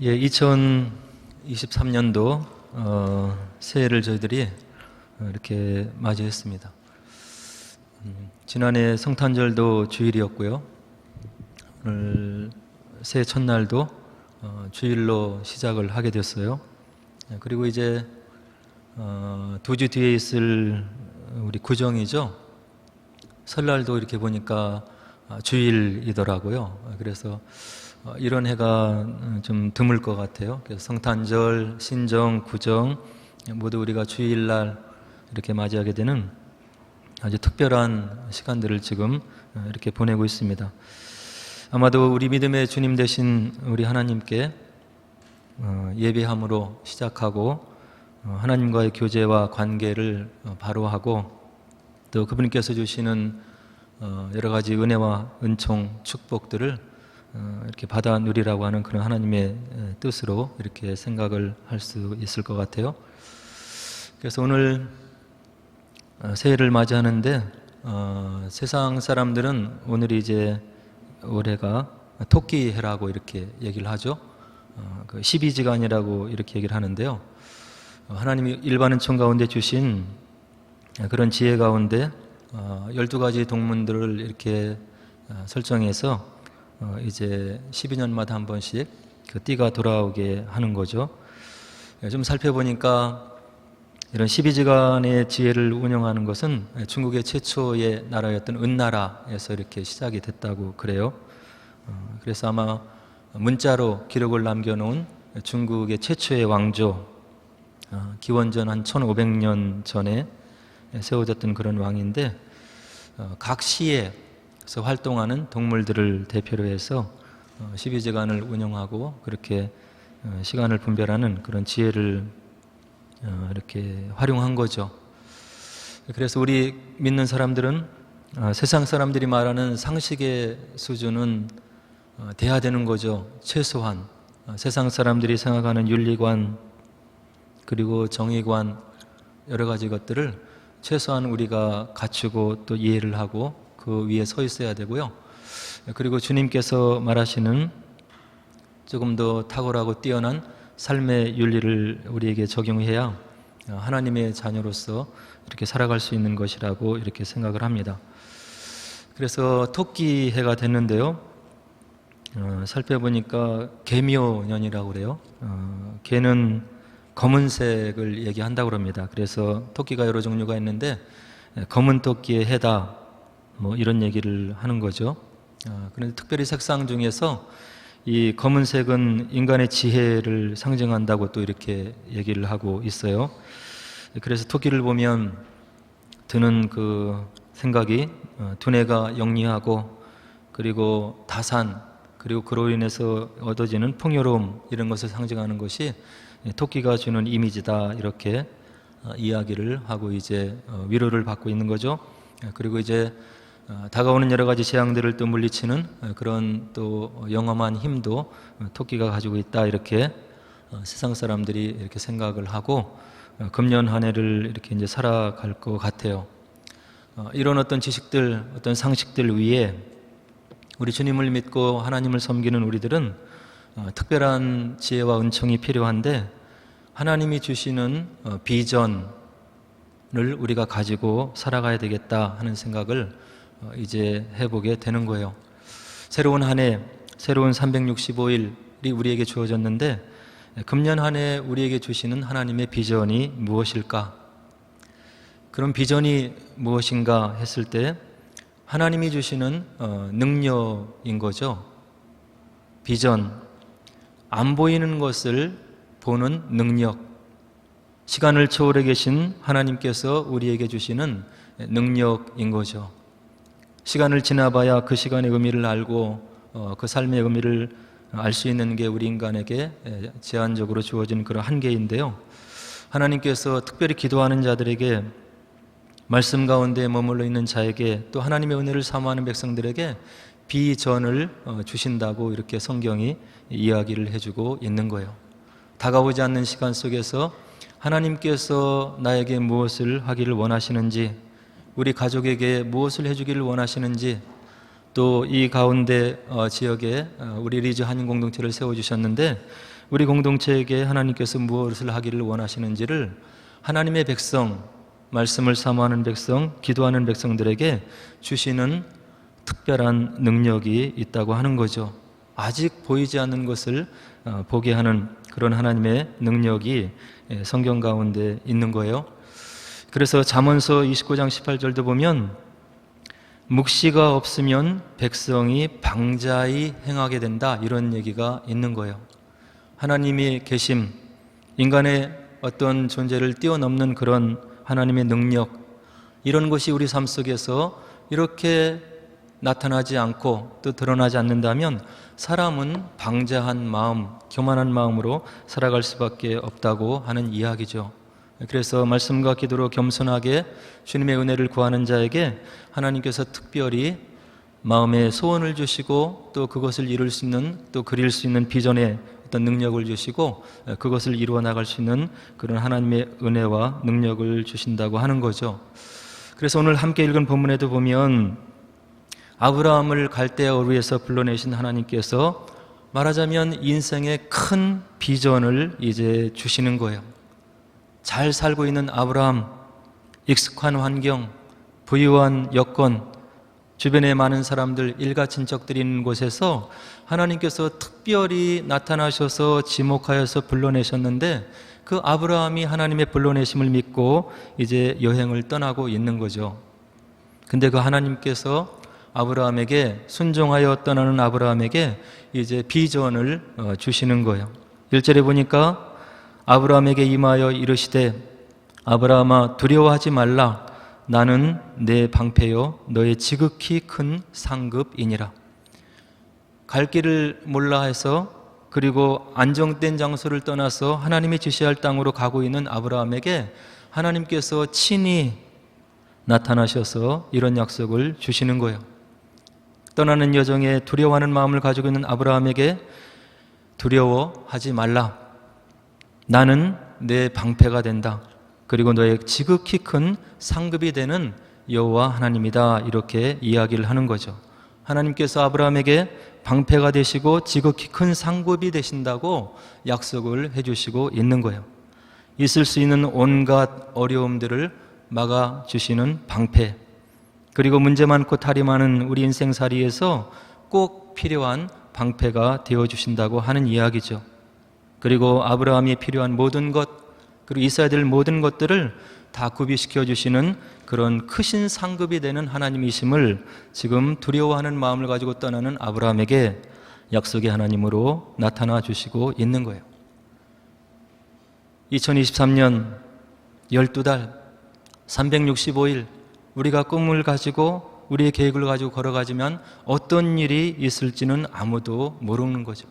예, 2023년도 어, 새해를 저희들이 어, 이렇게 맞이했습니다. 음, 지난해 성탄절도 주일이었고요. 오늘 새해 첫날도 어, 주일로 시작을 하게 됐어요. 예, 그리고 이제 어, 두주 뒤에 있을 우리 구정이죠. 설날도 이렇게 보니까 아, 주일이더라고요. 그래서 어, 이런 해가 음, 좀 드물 것 같아요. 그래서 성탄절, 신정, 구정 모두 우리가 주일날 이렇게 맞이하게 되는 아주 특별한 시간들을 지금 어, 이렇게 보내고 있습니다. 아마도 우리 믿음의 주님 되신 우리 하나님께 어, 예배함으로 시작하고 어, 하나님과의 교제와 관계를 어, 바로 하고 또 그분께서 주시는 어, 여러 가지 은혜와 은총, 축복들을 어, 이렇게 받아 누리라고 하는 그런 하나님의 에, 뜻으로 이렇게 생각을 할 수 있을 것 같아요. 그래서 오늘 어, 새해를 맞이하는데 어, 세상 사람들은 오늘이 이제 올해가 토끼 해라고 이렇게 얘기를 하죠. 어, 그 12지간이라고 이렇게 얘기를 하는데요. 어, 하나님이 일반은총 가운데 주신 그런 지혜 가운데 어, 12가지 동문들을 이렇게 어, 설정해서 어, 이제 12년마다 한 번씩 그 띠가 돌아오게 하는 거죠. 예, 좀 살펴보니까 이런 12지간의 지혜를 운영하는 것은 중국의 최초의 나라였던 은나라에서 이렇게 시작이 됐다고 그래요. 어, 그래서 아마 문자로 기록을 남겨놓은 중국의 최초의 왕조 어, 기원전 한 1500년 전에 세워졌던 그런 왕인데 어, 각 시에 서 활동하는 동물들을 대표로 해서 12지간을 운영하고 그렇게 어, 시간을 분별하는 그런 지혜를 어, 이렇게 활용한 거죠. 그래서 우리 믿는 사람들은 어, 세상 사람들이 말하는 상식의 수준은 어, 돼야 되는 거죠. 최소한 어, 세상 사람들이 생각하는 윤리관 그리고 정의관 여러 가지 것들을 최소한 우리가 갖추고 또 이해를 하고 그 위에 서 있어야 되고요. 그리고 주님께서 말하시는 조금 더 탁월하고 뛰어난 삶의 윤리를 우리에게 적용해야 하나님의 자녀로서 이렇게 살아갈 수 있는 것이라고 이렇게 생각을 합니다. 그래서 토끼 해가 됐는데요. 어, 살펴보니까 개묘년이라고 그래요. 어, 개는 검은색을 얘기한다고 합니다. 그래서 토끼가 여러 종류가 있는데 에, 검은 토끼의 해다 뭐 이런 얘기를 하는 거죠. 어, 그런데 특별히 색상 중에서 이 검은색은 인간의 지혜를 상징한다고 또 이렇게 얘기를 하고 있어요. 그래서 토끼를 보면 드는 그 생각이 어, 두뇌가 영리하고 그리고 다산 그리고 그로 인해서 얻어지는 풍요로움 이런 것을 상징하는 것이 토끼가 주는 이미지다 이렇게 어, 이야기를 하고 이제 어, 위로를 받고 있는 거죠. 그리고 이제 어, 다가오는 여러 가지 재앙들을 또 물리치는 어, 그런 또 영험한 힘도 어, 토끼가 가지고 있다 이렇게 어, 세상 사람들이 이렇게 생각을 하고 어, 금년 한 해를 이렇게 이제 살아갈 것 같아요. 어, 이런 어떤 지식들, 어떤 상식들 위에 우리 주님을 믿고 하나님을 섬기는 우리들은 어, 특별한 지혜와 은총이 필요한데 하나님이 주시는 어, 비전을 우리가 가지고 살아가야 되겠다 하는 생각을 어, 이제 해보게 되는 거예요. 새로운 한 해, 새로운 365일이 우리에게 주어졌는데 금년 한 해 우리에게 주시는 하나님의 비전이 무엇일까? 그런 비전이 무엇인가 했을 때 하나님이 주시는 어, 능력인 거죠. 비전, 안 보이는 것을 보는 능력, 시간을 초월해 계신 하나님께서 우리에게 주시는 능력인 거죠. 시간을 지나봐야 그 시간의 의미를 알고 어, 그 삶의 의미를 알 수 있는 게 우리 인간에게 에, 제한적으로 주어진 그런 한계인데요. 하나님께서 특별히 기도하는 자들에게 말씀 가운데 머물러 있는 자에게 또 하나님의 은혜를 사모하는 백성들에게 비전을 어, 주신다고 이렇게 성경이 이야기를 해주고 있는 거예요. 다가오지 않는 시간 속에서 하나님께서 나에게 무엇을 하기를 원하시는지, 우리 가족에게 무엇을 해주기를 원하시는지, 또 이 가운데 어, 지역에 어, 우리 리즈 한인 공동체를 세워 주셨는데 우리 공동체에게 하나님께서 무엇을 하기를 원하시는지를 하나님의 백성 말씀을 사모하는 백성, 기도하는 백성들에게 주시는 특별한 능력이 있다고 하는 거죠. 아직 보이지 않는 것을 어, 보게 하는 그런 하나님의 능력이 예, 성경 가운데 있는 거예요. 그래서 잠언서 29장 18절도 보면 묵시가 없으면 백성이 방자히 행하게 된다 이런 얘기가 있는 거예요. 하나님이 계심 인간의 어떤 존재를 뛰어넘는 그런 하나님의 능력 이런 것이 우리 삶 속에서 이렇게 나타나지 않고 또 드러나지 않는다면 사람은 방자한 마음, 교만한 마음으로 살아갈 수밖에 없다고 하는 이야기죠. 그래서 말씀과 기도로 겸손하게 주님의 은혜를 구하는 자에게 하나님께서 특별히 마음에 소원을 주시고 또 그것을 이룰 수 있는 또 그릴 수 있는 비전의 어떤 능력을 주시고 그것을 이루어 나갈 수 있는 그런 하나님의 은혜와 능력을 주신다고 하는 거죠. 그래서 오늘 함께 읽은 본문에도 보면 아브라함을 갈대아 우르에서 불러내신 하나님께서 말하자면 인생의 큰 비전을 이제 주시는 거예요. 잘 살고 있는 아브라함, 익숙한 환경, 부유한 여건, 주변에 많은 사람들, 일가 친척들이 있는 곳에서 하나님께서 특별히 나타나셔서 지목하여서 불러내셨는데 그 아브라함이 하나님의 불러내심을 믿고 이제 여행을 떠나고 있는 거죠. 근데 그 하나님께서 아브라함에게 순종하여 떠나는 아브라함에게 이제 비전을 어, 주시는 거예요. 1절에 보니까 아브라함에게 임하여 이르시되 아브라함아 두려워하지 말라 나는 내 방패요 너의 지극히 큰 상급이니라. 갈 길을 몰라 해서 그리고 안정된 장소를 떠나서 하나님이 지시할 땅으로 가고 있는 아브라함에게 하나님께서 친히 나타나셔서 이런 약속을 주시는 거예요. 떠나는 여정에 두려워하는 마음을 가지고 있는 아브라함에게 두려워하지 말라. 나는 내 방패가 된다. 그리고 너의 지극히 큰 상급이 되는 여호와 하나님이다. 이렇게 이야기를 하는 거죠. 하나님께서 아브라함에게 방패가 되시고 지극히 큰 상급이 되신다고 약속을 해 주시고 있는 거예요. 있을 수 있는 온갖 어려움들을 막아 주시는 방패. 그리고 문제 많고 탈이 많은 우리 인생살이에서 꼭 필요한 방패가 되어 주신다고 하는 이야기죠. 그리고 아브라함이 필요한 모든 것, 그리고 있어야 될 모든 것들을 다 구비시켜 주시는 그런 크신 상급이 되는 하나님이심을 지금 두려워하는 마음을 가지고 떠나는 아브라함에게 약속의 하나님으로 나타나 주시고 있는 거예요. 2023년 12달 365일 우리가 꿈을 가지고 우리의 계획을 가지고 걸어가지만 어떤 일이 있을지는 아무도 모르는 거죠.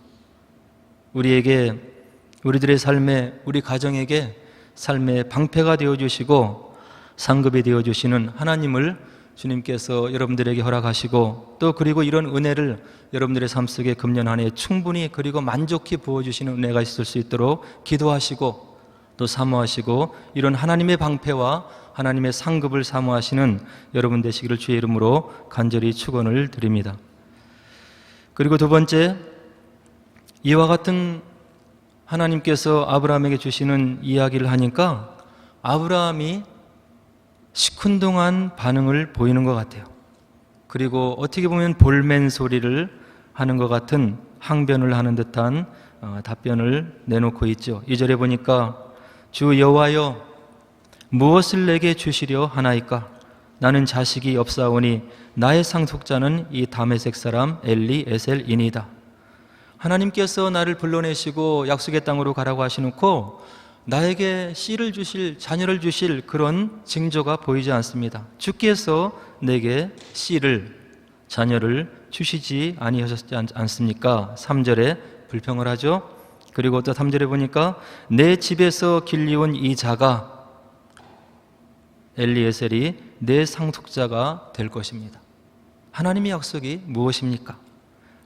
우리에게 우리들의 삶에 우리 가정에게 삶의 방패가 되어 주시고 상급이 되어 주시는 하나님을 주님께서 여러분들에게 허락하시고 또 그리고 이런 은혜를 여러분들의 삶 속에 금년 한해 충분히 그리고 만족히 부어 주시는 은혜가 있을 수 있도록 기도하시고 또 사모하시고 이런 하나님의 방패와 하나님의 상급을 사모하시는 여러분 되시기를 주의 이름으로 간절히 축원을 드립니다. 그리고 두 번째 이와 같은 하나님께서 아브라함에게 주시는 이야기를 하니까 아브라함이 시큰둥한 반응을 보이는 것 같아요. 그리고 어떻게 보면 볼멘 소리를 하는 것 같은 항변을 하는 듯한 어, 답변을 내놓고 있죠. 이절에 보니까 주 여호와여 무엇을 내게 주시려 하나이까? 나는 자식이 없사오니 나의 상속자는 이 다메섹 사람 엘리 에셀이니다. 하나님께서 나를 불러내시고 약속의 땅으로 가라고 하시놓고 나에게 씨를 주실 자녀를 주실 그런 징조가 보이지 않습니다. 주께서 내게 씨를 자녀를 주시지 아니하셨지 않습니까? 3절에 불평을 하죠. 그리고 또 3절에 보니까 내 집에서 길리온 이 자가 엘리에셀이 내 상속자가 될 것입니다. 하나님의 약속이 무엇입니까?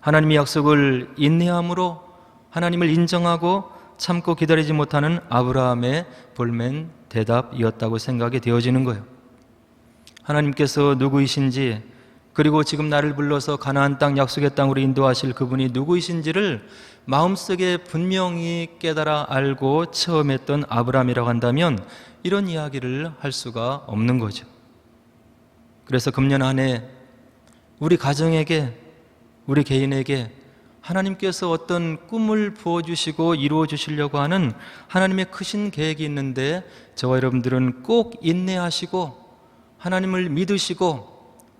하나님의 약속을 인내함으로 하나님을 인정하고 참고 기다리지 못하는 아브라함의 볼멘 대답이었다고 생각이 되어지는 거예요. 하나님께서 누구이신지 그리고 지금 나를 불러서 가나안 땅 약속의 땅으로 인도하실 그분이 누구이신지를 마음속에 분명히 깨달아 알고 체험했던 아브라함이라고 한다면 이런 이야기를 할 수가 없는 거죠. 그래서 금년 한해 우리 가정에게 우리 개인에게 하나님께서 어떤 꿈을 부어주시고 이루어 주시려고 하는 하나님의 크신 계획이 있는데 저와 여러분들은 꼭 인내하시고 하나님을 믿으시고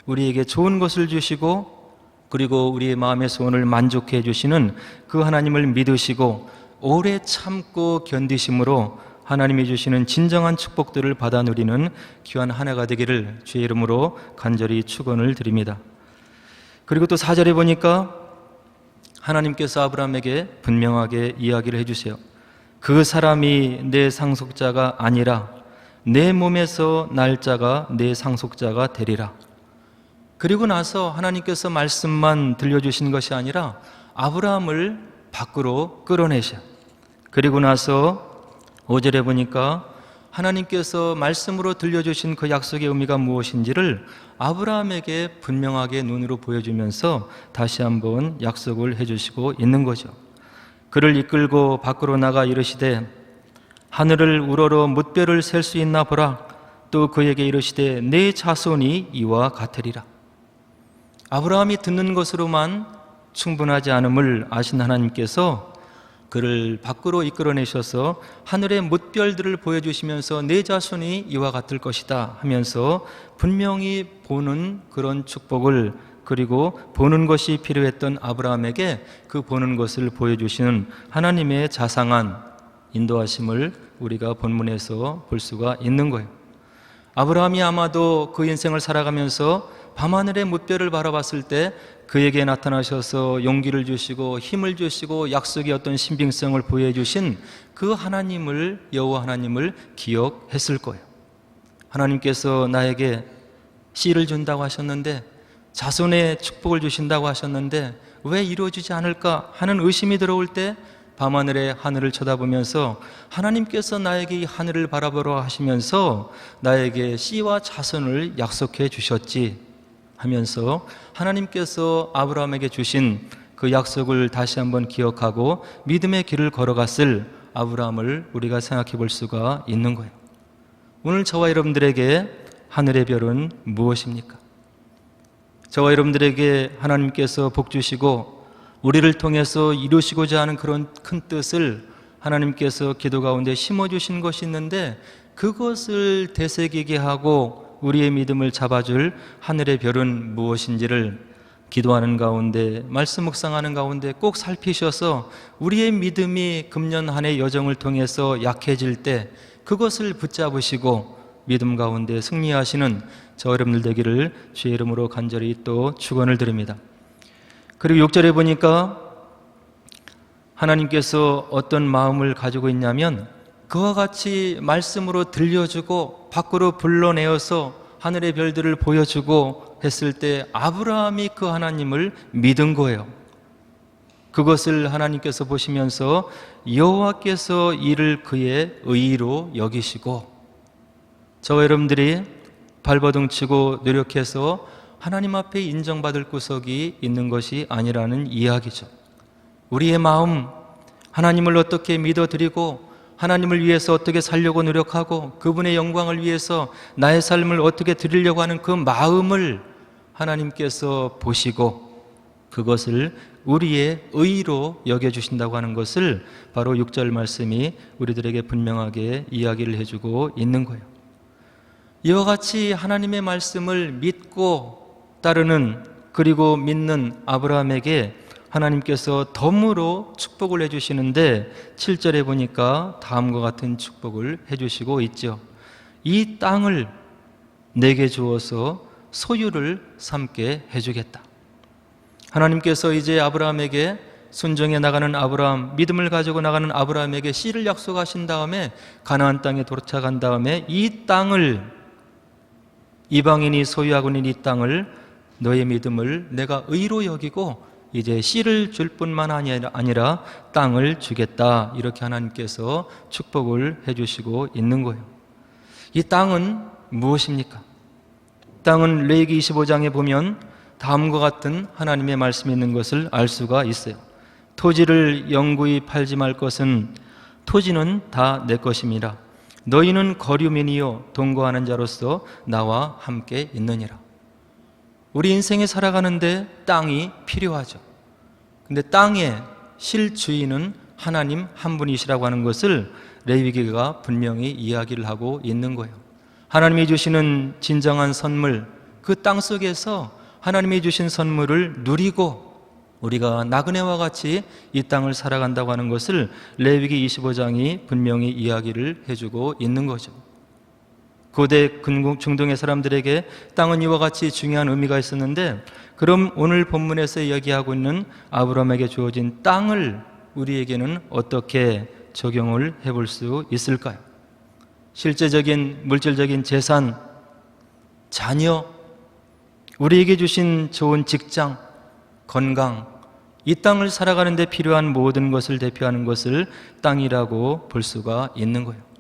우리에게 좋은 것을 주시고 그리고 우리의 마음의 소원을 만족해 해 주시는 그 하나님을 믿으시고 오래 참고 견디심으로 하나님이 주시는 진정한 축복들을 받아 누리는 귀한 한 해가 되기를 주의 이름으로 간절히 축원을 드립니다. 그리고 또 4절에 보니까 하나님께서 아브라함에게 분명하게 이야기를 해 주세요. 그 사람이 내 상속자가 아니라 내 몸에서 날짜가 내 상속자가 되리라. 그리고 나서 하나님께서 말씀만 들려주신 것이 아니라 아브라함을 밖으로 끌어내셔. 그리고 나서 5절에 보니까 하나님께서 말씀으로 들려주신 그 약속의 의미가 무엇인지를 아브라함에게 분명하게 눈으로 보여주면서 다시 한번 약속을 해주시고 있는 거죠. 그를 이끌고 밖으로 나가 이르시되 하늘을 우러러 뭇별을 셀 수 있나 보라. 또 그에게 이르시되 내 자손이 이와 같으리라. 아브라함이 듣는 것으로만 충분하지 않음을 아신 하나님께서 그를 밖으로 이끌어내셔서 하늘의 뭇별들을 보여주시면서 내 자손이 이와 같을 것이다 하면서 분명히 보는 그런 축복을 그리고 보는 것이 필요했던 아브라함에게 그 보는 것을 보여주시는 하나님의 자상한 인도하심을 우리가 본문에서 볼 수가 있는 거예요. 아브라함이 아마도 그 인생을 살아가면서 밤하늘의 뭇별을 바라봤을 때 그에게 나타나셔서 용기를 주시고 힘을 주시고 약속의 어떤 신빙성을 보여주신 그 하나님을 여호와 하나님을 기억했을 거예요. 하나님께서 나에게 씨를 준다고 하셨는데 자손의 축복을 주신다고 하셨는데 왜 이루어지지 않을까 하는 의심이 들어올 때 밤하늘의 하늘을 쳐다보면서 하나님께서 나에게 이 하늘을 바라보러 하시면서 나에게 씨와 자손을 약속해 주셨지 하면서 하나님께서 아브라함에게 주신 그 약속을 다시 한번 기억하고 믿음의 길을 걸어갔을 아브라함을 우리가 생각해 볼 수가 있는 거예요. 오늘 저와 여러분들에게 하늘의 별은 무엇입니까? 저와 여러분들에게 하나님께서 복 주시고 우리를 통해서 이루시고자 하는 그런 큰 뜻을 하나님께서 기도 가운데 심어 주신 것이 있는데 그것을 되새기게 하고 우리의 믿음을 잡아줄 하늘의 별은 무엇인지를 기도하는 가운데 말씀 묵상하는 가운데 꼭 살피셔서 우리의 믿음이 금년 한 해 여정을 통해서 약해질 때 그것을 붙잡으시고 믿음 가운데 승리하시는 저 여러분들 되기를 주의 이름으로 간절히 또 축원을 드립니다. 그리고 6절에 보니까 하나님께서 어떤 마음을 가지고 있냐면 그와 같이 말씀으로 들려주고 밖으로 불러내어서 하늘의 별들을 보여주고 했을 때 아브라함이 그 하나님을 믿은 거예요. 그것을 하나님께서 보시면서 여호와께서 이를 그의 의로 여기시고 저와 여러분들이 발버둥 치고 노력해서 하나님 앞에 인정받을 구석이 있는 것이 아니라는 이야기죠. 우리의 마음 하나님을 어떻게 믿어드리고 하나님을 위해서 어떻게 살려고 노력하고 그분의 영광을 위해서 나의 삶을 어떻게 드리려고 하는 그 마음을 하나님께서 보시고 그것을 우리의 의로 여겨주신다고 하는 것을 바로 6절 말씀이 우리들에게 분명하게 이야기를 해주고 있는 거예요. 이와 같이 하나님의 말씀을 믿고 따르는 그리고 믿는 아브라함에게 하나님께서 덤으로 축복을 해주시는데 7절에 보니까 다음과 같은 축복을 해주시고 있죠. 이 땅을 내게 주어서 소유를 삼게 해주겠다. 하나님께서 이제 아브라함에게 순정해 나가는 아브라함, 믿음을 가지고 나가는 아브라함에게 씨를 약속하신 다음에 가나안 땅에 도착한 다음에 이 땅을 이방인이 소유하고 있는 이 땅을 너의 믿음을 내가 의로 여기고 이제 씨를 줄 뿐만 아니라 땅을 주겠다. 이렇게 하나님께서 축복을 해 주시고 있는 거예요. 이 땅은 무엇입니까? 땅은 레기 25장에 보면 다음과 같은 하나님의 말씀이 있는 것을 알 수가 있어요. 토지를 영구히 팔지 말 것은 토지는 다 내 것입니다. 너희는 거류민이요 동거하는 자로서 나와 함께 있느니라. 우리 인생에 살아가는데 땅이 필요하죠. 근데 땅의 실주인은 하나님 한 분이시라고 하는 것을 레위기가 분명히 이야기를 하고 있는 거예요. 하나님이 주시는 진정한 선물, 그 땅 속에서 하나님이 주신 선물을 누리고 우리가 나그네와 같이 이 땅을 살아간다고 하는 것을 레위기 25장이 분명히 이야기를 해주고 있는 거죠. 고대 중동의 사람들에게 땅은 이와 같이 중요한 의미가 있었는데 그럼 오늘 본문에서 이야기하고 있는 아브라함에게 주어진 땅을 우리에게는 어떻게 적용을 해볼 수 있을까요? 실제적인 물질적인 재산, 자녀, 우리에게 주신 좋은 직장, 건강, 이 땅을 살아가는 데 필요한 모든 것을 대표하는 것을 땅이라고 볼 수가 있는 거예요.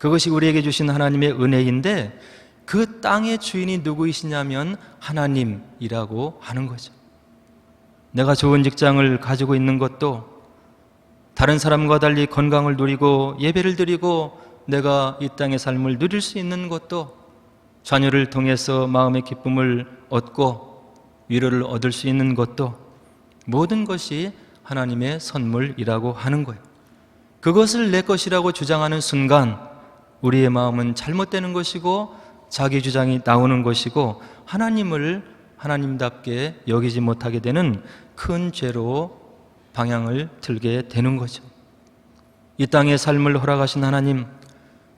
그것이 우리에게 주신 하나님의 은혜인데 그 땅의 주인이 누구이시냐면 하나님이라고 하는 거죠. 내가 좋은 직장을 가지고 있는 것도 다른 사람과 달리 건강을 누리고 예배를 드리고 내가 이 땅의 삶을 누릴 수 있는 것도 자녀를 통해서 마음의 기쁨을 얻고 위로를 얻을 수 있는 것도 모든 것이 하나님의 선물이라고 하는 거예요. 그것을 내 것이라고 주장하는 순간 우리의 마음은 잘못되는 것이고 자기 주장이 나오는 것이고 하나님을 하나님답게 여기지 못하게 되는 큰 죄로 방향을 들게 되는 거죠. 이 땅의 삶을 허락하신 하나님,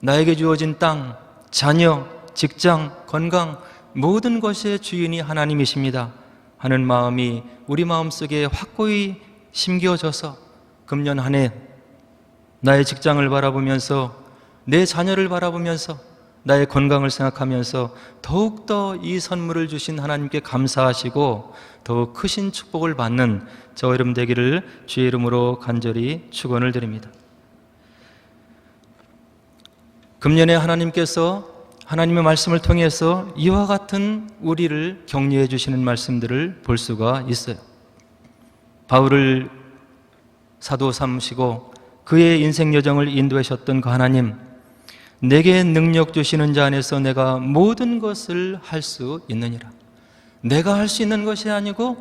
나에게 주어진 땅, 자녀, 직장, 건강, 모든 것의 주인이 하나님이십니다. 하는 마음이 우리 마음 속에 확고히 심겨져서 금년 한 해 나의 직장을 바라보면서 내 자녀를 바라보면서 나의 건강을 생각하면서 더욱더 이 선물을 주신 하나님께 감사하시고 더욱 크신 축복을 받는 저 이름 되기를 주의 이름으로 간절히 축원을 드립니다. 금년에 하나님께서 하나님의 말씀을 통해서 이와 같은 우리를 격려해 주시는 말씀들을 볼 수가 있어요. 바울을 사도 삼으시고 그의 인생 여정을 인도하셨던 그 하나님, 내게 능력 주시는 자 안에서 내가 모든 것을 할 수 있느니라. 내가 할 수 있는 것이 아니고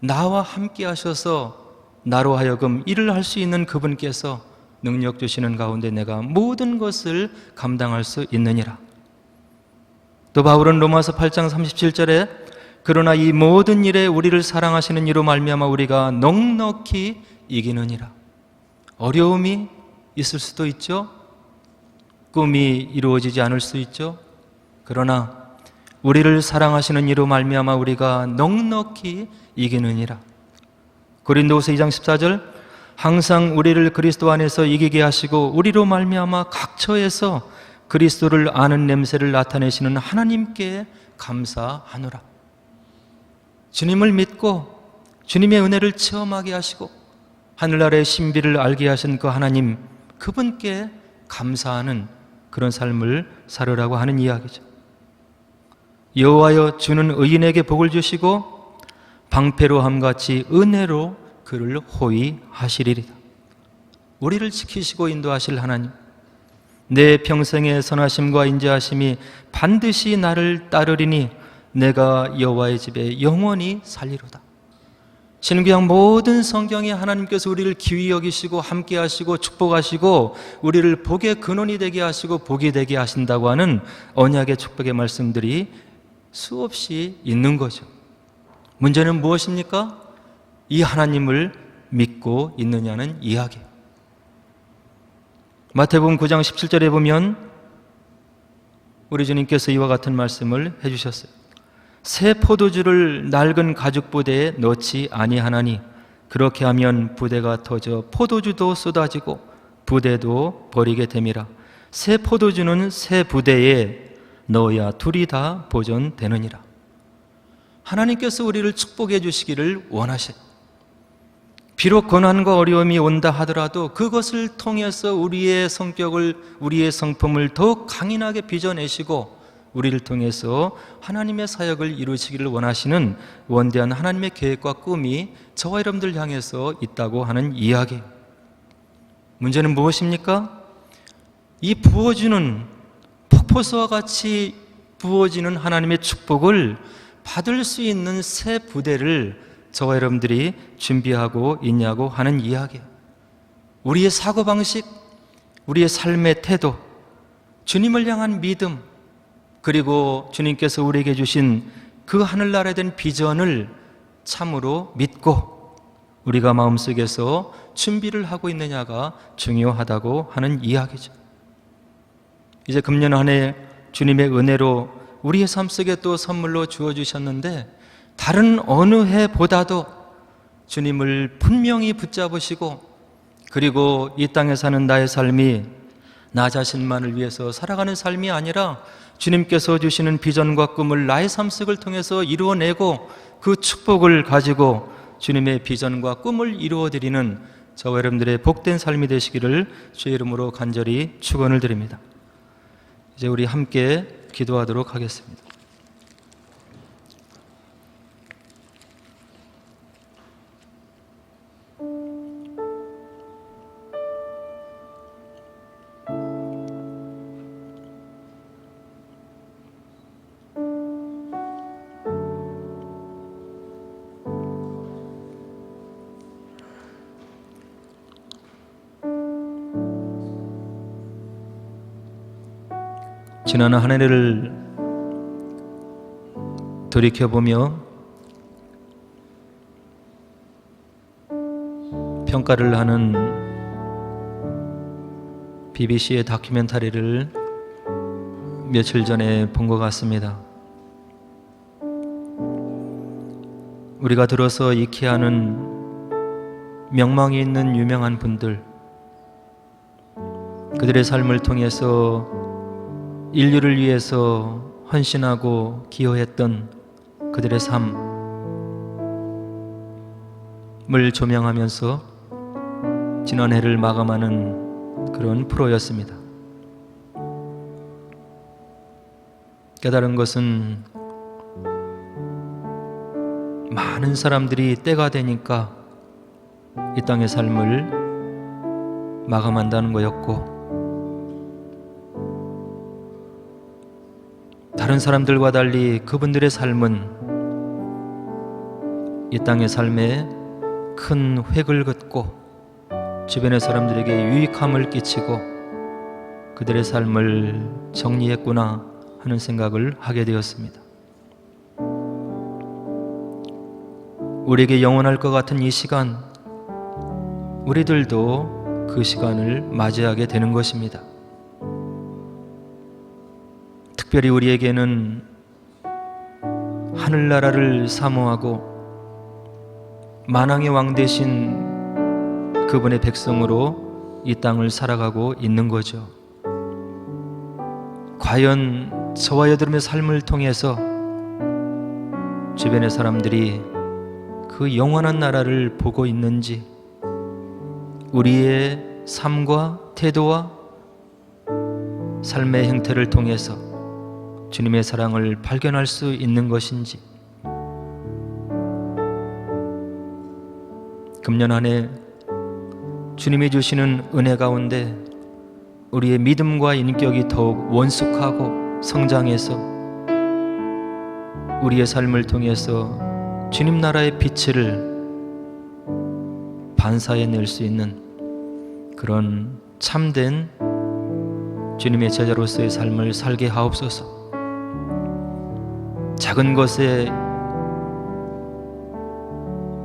나와 함께 하셔서 나로 하여금 일을 할 수 있는 그분께서 능력 주시는 가운데 내가 모든 것을 감당할 수 있느니라. 또 바울은 로마서 8장 37절에 그러나 이 모든 일에 우리를 사랑하시는 이로 말미암아 우리가 넉넉히 이기느니라. 어려움이 있을 수도 있죠. 꿈이 이루어지지 않을 수 있죠. 그러나 우리를 사랑하시는 이로 말미암아 우리가 넉넉히 이기느니라. 고린도후서 2장 14절 항상 우리를 그리스도 안에서 이기게 하시고 우리로 말미암아 각처에서 그리스도를 아는 냄새를 나타내시는 하나님께 감사하노라. 주님을 믿고 주님의 은혜를 체험하게 하시고 하늘나라의 신비를 알게 하신 그 하나님 그분께 감사하는 그런 삶을 살으라고 하는 이야기죠. 여호와여 주는 의인에게 복을 주시고 방패로함 같이 은혜로 그를 호위하시리이다. 우리를 지키시고 인도하실 하나님 내 평생의 선하심과 인자하심이 반드시 나를 따르리니 내가 여호와의 집에 영원히 살리로다. 신구약 모든 성경에 하나님께서 우리를 기위 여기시고 함께 하시고 축복하시고 우리를 복의 근원이 되게 하시고 복이 되게 하신다고 하는 언약의 축복의 말씀들이 수없이 있는 거죠. 문제는 무엇입니까? 이 하나님을 믿고 있느냐는 이야기. 마태복음 9장 17절에 보면 우리 주님께서 이와 같은 말씀을 해 주셨어요. 새 포도주를 낡은 가죽 부대에 넣지 아니하나니 그렇게 하면 부대가 터져 포도주도 쏟아지고 부대도 버리게 됨이라. 새 포도주는 새 부대에 넣어야 둘이 다 보존되느니라. 하나님께서 우리를 축복해 주시기를 원하셔요. 비록 고난과 어려움이 온다 하더라도 그것을 통해서 우리의 성격을, 우리의 성품을 더욱 강인하게 빚어내시고 우리를 통해서 하나님의 사역을 이루시기를 원하시는 원대한 하나님의 계획과 꿈이 저와 여러분들 향해서 있다고 하는 이야기. 문제는 무엇입니까? 이 부어주는 폭포수와 같이 부어지는 하나님의 축복을 받을 수 있는 새 부대를 저와 여러분들이 준비하고 있냐고 하는 이야기. 우리의 사고방식, 우리의 삶의 태도, 주님을 향한 믿음, 그리고 주님께서 우리에게 주신 그 하늘나라에 대한 비전을 참으로 믿고 우리가 마음속에서 준비를 하고 있느냐가 중요하다고 하는 이야기죠. 이제 금년 한 해 주님의 은혜로 우리의 삶 속에 또 선물로 주어 주셨는데 다른 어느 해보다도 주님을 분명히 붙잡으시고 그리고 이 땅에 사는 나의 삶이 나 자신만을 위해서 살아가는 삶이 아니라 주님께서 주시는 비전과 꿈을 나의 삶 속을 통해서 이루어내고 그 축복을 가지고 주님의 비전과 꿈을 이루어드리는 저와 여러분들의 복된 삶이 되시기를 주의 이름으로 간절히 축원을 드립니다. 이제 우리 함께 기도하도록 하겠습니다. 지난 한 해를 돌이켜보며 평가를 하는 BBC의 다큐멘터리를 며칠 전에 본 것 같습니다. 우리가 들어서 익히 하는 명망이 있는 유명한 분들, 그들의 삶을 통해서 인류를 위해서 헌신하고 기여했던 그들의 삶을 조명하면서 지난해를 마감하는 그런 프로였습니다. 깨달은 것은 많은 사람들이 때가 되니까 이 땅의 삶을 마감한다는 거였고 다른 사람들과 달리 그분들의 삶은 이 땅의 삶에 큰 획을 긋고 주변의 사람들에게 유익함을 끼치고 그들의 삶을 정리했구나 하는 생각을 하게 되었습니다. 우리에게 영원할 것 같은 이 시간, 우리들도 그 시간을 맞이하게 되는 것입니다. 특별히 우리에게는 하늘나라를 사모하고 만왕의 왕 대신 그분의 백성으로 이 땅을 살아가고 있는 거죠. 과연 저와 여드름의 삶을 통해서 주변의 사람들이 그 영원한 나라를 보고 있는지 우리의 삶과 태도와 삶의 행태를 통해서 주님의 사랑을 발견할 수 있는 것인지 금년 안에 주님이 주시는 은혜 가운데 우리의 믿음과 인격이 더욱 원숙하고 성장해서 우리의 삶을 통해서 주님 나라의 빛을 반사해 낼 수 있는 그런 참된 주님의 제자로서의 삶을 살게 하옵소서. 작은 것에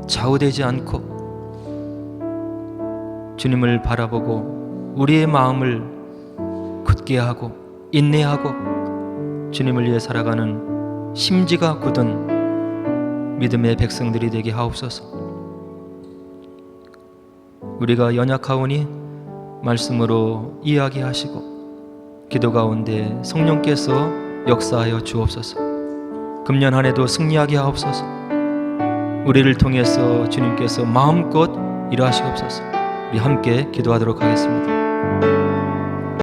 좌우되지 않고 주님을 바라보고 우리의 마음을 굳게 하고 인내하고 주님을 위해 살아가는 심지가 굳은 믿음의 백성들이 되게 하옵소서. 우리가 연약하오니 말씀으로 이야기하시고 기도 가운데 성령께서 역사하여 주옵소서. 금년 한 해도 승리하게 하옵소서. 우리를 통해서 주님께서 마음껏 일하시옵소서. 우리 함께 기도하도록 하겠습니다.